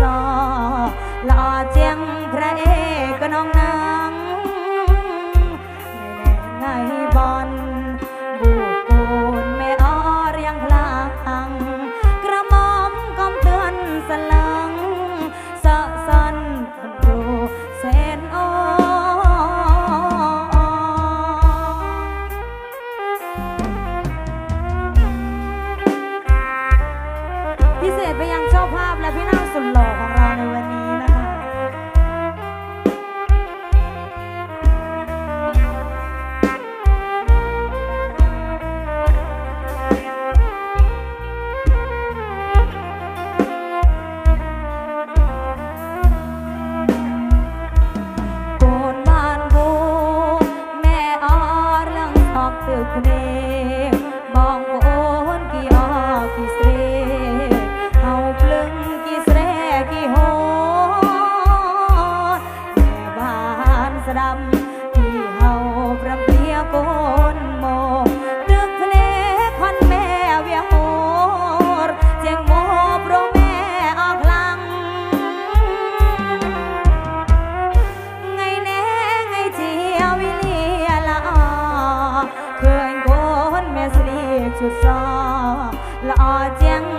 ซอหล่อเจียงพระเอก 一出手，老将。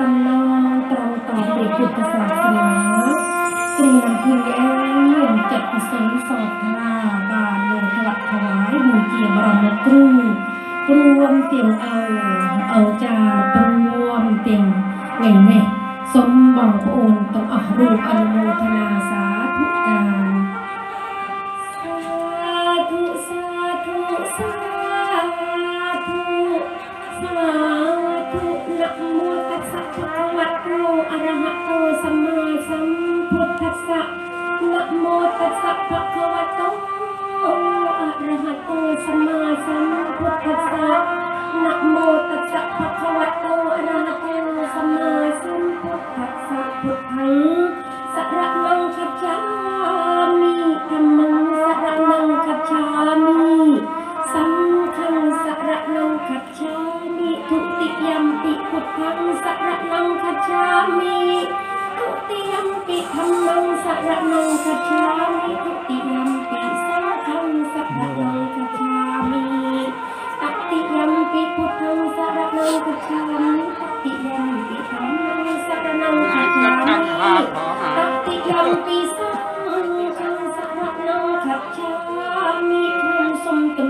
ตำนองตรงต่อเด็กพุทธศาสนาเตรียมพึงแอ้เวียนจัดกุศลสอบทราบานโลถวัดถวายบูเกียมรมครูรวมเตียงเอาเอาจาปรวมเตียงไงแน่สมบังพระองค์ต้องอรูปอนุโมทนาสาธุการ ตัสสะนะโมตัสสะภะคะวะโตอะระหะโตสัมมาสัมพุทธัสสะ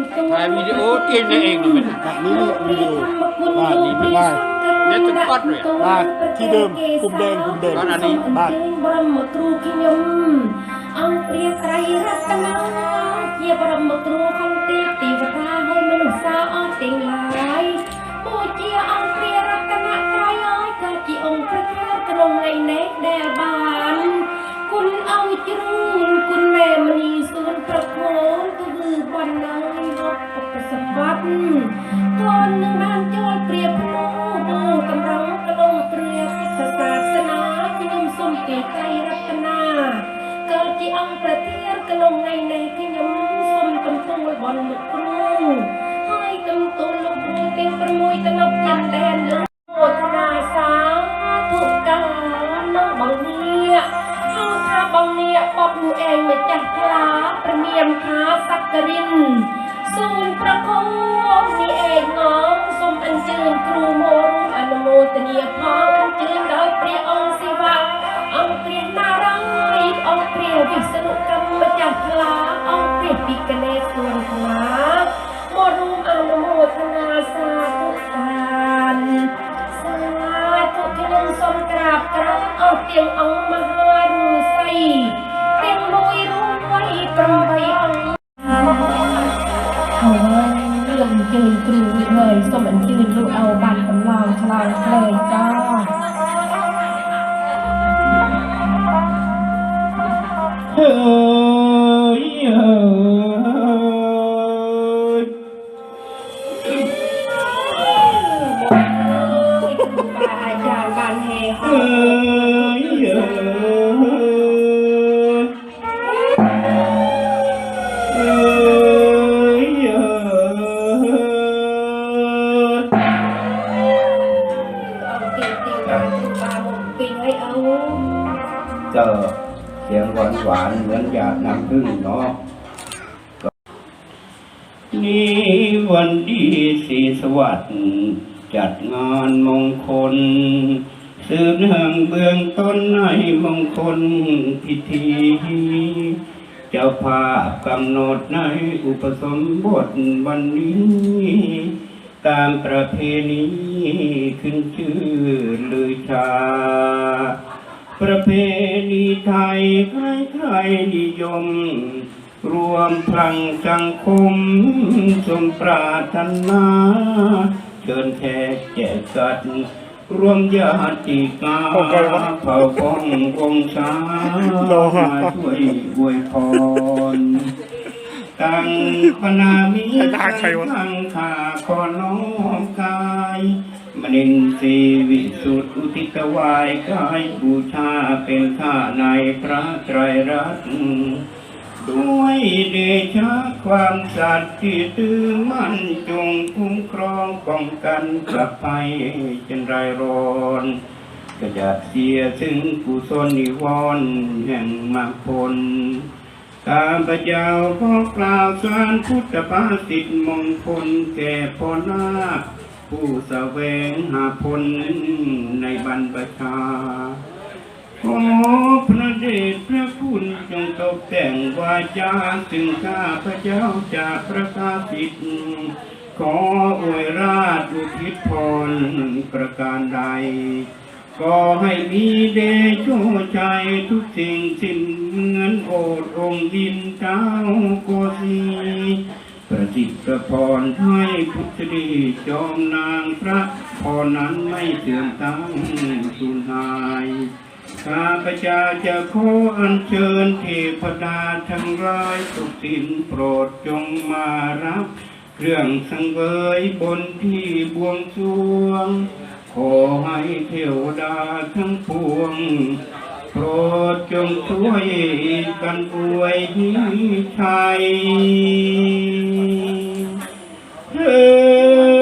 ถ่ายวิดีโอเองเองหนูไม่ได้ จากนี้วิดีโอบ้านนี้ไม่ได้ เน็ตสปอตเลย บ้านที่เดิมกลุ่มแดงกลุ่มแดง บ้านอันนี้ บ้าน បរមគ្រូខ្ញុំអង្គព្រាត្រៃរតនាជាបរមគ្រូខន្ទាទេវតាហើយមនុស្សសាអស់ទាំងឡាយបូជាអង្គព្រារតនត្រៃហើយក៏ជាអង្គព្រះធម៌ក្នុងថ្ងៃនេះដែលបានគុណឲ្យជ្រុងគុណមេមនីសួនប្រគល់គឺ បណ្ណាយហកឧបសម្បត្តិកូននឹងបានចូលព្រាភ្នូបូកម្រងក្នុងព្រះពុទ្ធសាសនាខ្ញុំសូមគេត្រៃរតនាកើតជាអង្គប្រធានក្នុងថ្ងៃនេះខ្ញុំសូមកំពុងបនលោកគ្រូហើយកំទូលលោកគ្រូទាំង6តំណប់ចិនដែ នេះបបនោះឯងម្ចាស់ខ្លាព្រះនាមថាសក្ករិនសូមប្រគំនេះឯងងងសូមអញ្ជើញគ្រូមករួមអនុមោទនាផងអញ្ជើញដោយព្រះអង្គសិវៈអង្គព្រះនារាយណ៍អង្គព្រះវិស្ណុកម្មម្ចាស់ខ្លាអង្គព្រះពិកណេសួនខ្លាមករួមអនុមោទនាសាធុការសាធុខ្ញុំសូមក្រាបក្រោមអស់ទាំងអង្គ ก็เสียงหวานหวานเหมือนหยาดน้ำผึ้งเนาะนี่วันดีสีสวัสดิ์จัดงานมงคลสืบเนื่องเบื้องต้นในมงคลพิธีเจ้าภาพกำหนดในอุปสมบทวันนี้ ตามประเพณีขึ้นชื่อลือชา ประเพณีไทยใครๆนิยม รวมพลังสังคมสมปรารถนาเชิญแขกแจกสัตว์รวมญาติกาเผ่าพ้องวงศามาช่วยอวยพรตั้งพนามีตั้งข้าขอน้อมกาย มนินทรีวิสุทธิอุทิศวายกายบูชาเป็นข้าในพระไตรรัตน์ด้วยเดชะความสัตย์ที่ตื้อมั่นจงคุ้มครองป้องกันกลับไปจนไรายรอนก็จะเสียซึ่งกุศลนิวรณ์แห่งมรรคผลข้าพเจ้าขอกล่าวสารพุทธภาษิตมงคลแก่พ่อนาค ผู้แสวงหาผลในบรรพชา ขอพระเดชพระคุณจงตกแต่งวาจาถึงข้าพระเจ้าจากประกาศิทธิ์ขออวยราชอุทิศพรประการใด ก็ให้มีเดชโชชัยทุกสิ่งสิ้นเหมือนโอดองดินเจ้าโกสี ประสิทธิ์ประพรให้พุทธดีจอมนางพระพรนั้นไม่เสื่อมตั้งสูญหายข้าพเจ้าจะขออัญเชิญเทพดาทั้งหลายทุกสินโปรดจงมารับเครื่องสังเวยบนที่บวงสรวง ขอให้เทวดาทั้งปวง โปรดจงช่วยกันอวยชัยเธอ